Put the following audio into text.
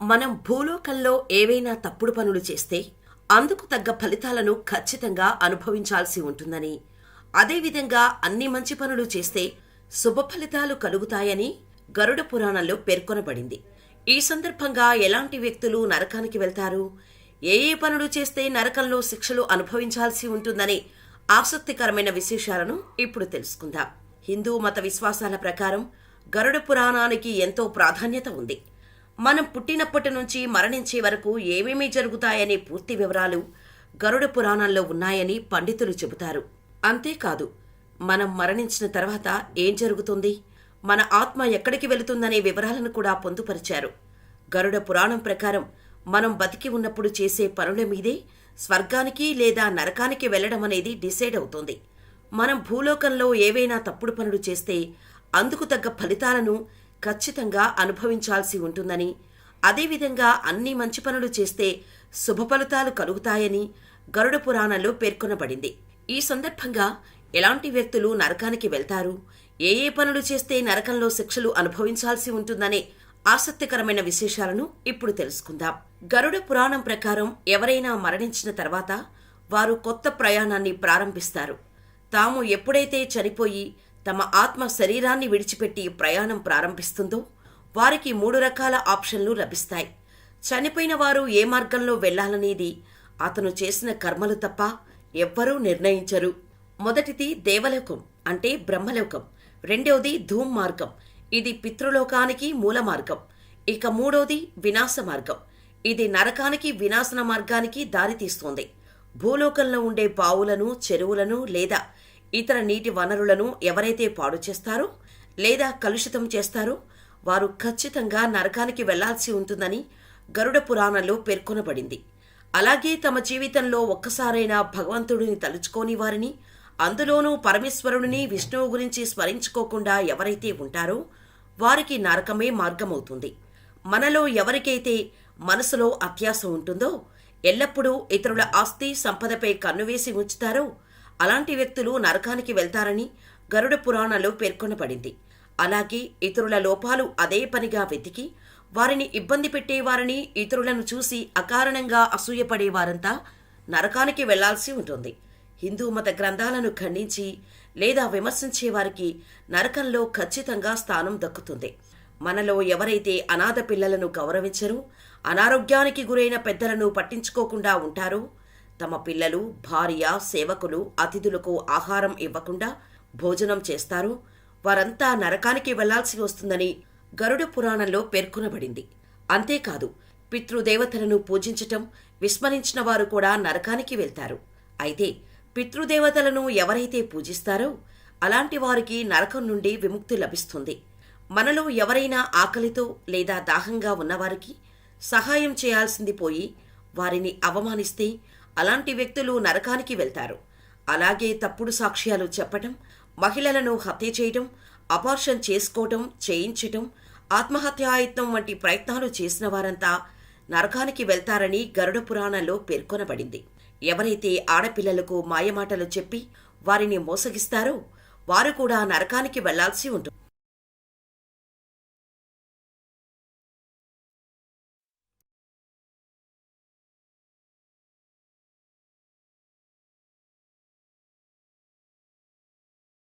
మనం భూలోకంలో ఏవైనా తప్పుడు పనులు చేస్తే అందుకు తగ్గ ఫలితాలను ఖచ్చితంగా అనుభవించాల్సి ఉంటుందని. అదేవిధంగా అన్ని మంచి పనులు చేస్తే శుభ ఫలితాలు కలుగుతాయని గరుడ పురాణంలో పేర్కొనబడింది. ఈ సందర్భంగా ఎలాంటి వ్యక్తులు నరకానికి వెళ్తారు? ఏ ఏ పనులు చేస్తే నరకంలో శిక్షలు అనుభవించాల్సి ఉంటుందని ఆసక్తికరమైన విశేషాలను ఇప్పుడు తెలుసుకుందాం. హిందూ మత విశ్వాసాల ప్రకారం గరుడ పురాణానికి ఎంతో ప్రాధాన్యత ఉంది. మనం పుట్టినప్పటి నుంచి మరణించే వరకు ఏమేమి జరుగుతాయనే పూర్తి వివరాలు గరుడ పురాణంలో ఉన్నాయని పండితులు చెబుతారు. అంతేకాదు మనం మరణించిన తర్వాత ఏం జరుగుతుంది? మన ఆత్మ ఎక్కడికి వెళుతుందనే వివరాలను కూడా పొందుపరిచారు. గరుడ పురాణం ప్రకారం మనం బతికి ఉన్నప్పుడు చేసే పనుల మీదే స్వర్గానికి లేదా నరకానికి వెళ్ళడం అనేది డిసైడ్ అవుతుంది. మనం భూలోకంలో ఏవైనా తప్పుడు పనులు చేస్తే అందుకు తగ్గ ఫలితాలను ఖచ్చితంగా అనుభవించాల్సి ఉంటుందని అదేవిధంగా అన్ని మంచి పనులు చేస్తే శుభ ఫలితాలు కలుగుతాయని గరుడ పురాణంలో పేర్కొనబడింది. ఈ సందర్భంగా ఎలాంటి వ్యక్తులు నరకానికి వెళ్తారు? ఏ ఏ పనులు చేస్తే నరకంలో శిక్షలు అనుభవించాల్సి ఉంటుందనే ఆసక్తికరమైన విశేషాలను ఇప్పుడు తెలుసుకుందాం. గరుడ పురాణం ప్రకారం ఎవరైనా మరణించిన తర్వాత వారు కొత్త ప్రయాణాన్ని ప్రారంభిస్తారు. తాము ఎప్పుడైతే చనిపోయి తమ ఆత్మ శరీరాన్ని విడిచిపెట్టి ప్రయాణం ప్రారంభిస్తుందో వారికి మూడు రకాల ఆప్షన్లు లభిస్తాయి. చనిపోయిన వారు ఏ మార్గంలో వెళ్ళాలనేది అతను చేసిన కర్మలు తప్ప ఎవ్వరూ నిర్ణయించరు. మొదటిది దేవలోకం అంటే బ్రహ్మలోకం. రెండవది ధూమ్ మార్గం. ఇది పితృలోకానికి మూల మార్గం. ఇక మూడోది వినాశ మార్గం. ఇది నరకానికి వినాశన మార్గానికి దారితీస్తుంది. భూలోకంలో ఉండే బావులను చెరువులను లేదా ఇతర నీటి వనరులను ఎవరైతే పాడు చేస్తారో లేదా కలుషితం చేస్తారో వారు ఖచ్చితంగా నరకానికి వెళ్ళాల్సి ఉంటుందని గరుడ పురాణంలో పేర్కొనబడింది. అలాగే తమ జీవితంలో ఒక్కసారైనా భగవంతుడిని తలుచుకోని వారిని అందులోనూ పరమేశ్వరుడిని విష్ణువు గురించి స్మరించుకోకుండా ఎవరైతే ఉంటారో వారికి నరకమే మార్గమవుతుంది. మనలో ఎవరికైతే మనసులో అత్యాస ఉంటుందో ఎల్లప్పుడూ ఇతరుల ఆస్తి సంపదపై కన్నువేసి ఉంచుతారో అలాంటి వ్యక్తులు నరకానికి వెళ్తారని గరుడ పురాణంలో పేర్కొనబడింది. అలాగే ఇతరుల లోపాలు అదే పనిగా వెతికి వారిని ఇబ్బంది పెట్టేవారని ఇతరులను చూసి అకారణంగా అసూయపడేవారంతా నరకానికి వెళ్ళాల్సి ఉంటుంది. హిందూ మత గ్రంథాలను ఖండించి లేదా విమర్శించే వారికి నరకంలో ఖచ్చితంగా స్థానం దక్కుతుంది. మనలో ఎవరైతే అనాథ పిల్లలను గౌరవించరు అనారోగ్యానికి గురైన పెద్దలను పట్టించుకోకుండా ఉంటారో తమ పిల్లలు భార్య సేవకులు అతిథులకు ఆహారం ఇవ్వకుండా భోజనం చేస్తారు. వారంతా నరకానికి వెళ్ళాల్సి వస్తుందని గరుడ పురాణంలో పేర్కొనబడింది. అంతేకాదు పితృదేవతలను పూజించటం విస్మరించిన వారు కూడా నరకానికి వెళ్తారు. అయితే పితృదేవతలను ఎవరైతే పూజిస్తారో అలాంటి వారికి నరకం నుండి విముక్తి లభిస్తుంది. మనలో ఎవరైనా ఆకలితో లేదా దాహంగా ఉన్నవారికి సహాయం చేయాల్సింది పోయి వారిని అవమానిస్తే అలాంటి వ్యక్తులు నరకానికి వెళ్తారు. అలాగే తప్పుడు సాక్ష్యాలు చెప్పటం మహిళలను హత్య చేయటం అపార్షన్ చేసుకోవటం చేయించటం ఆత్మహత్యాయత్నం వంటి ప్రయత్నాలు చేసిన వారంతా నరకానికి వెళ్తారని గరుడ పురాణంలో పేర్కొనబడింది. ఎవరైతే ఆడపిల్లలకు మాయమాటలు చెప్పి వారిని మోసగిస్తారో వారు కూడా నరకానికి వెళ్ళాల్సి ఉంటుంది.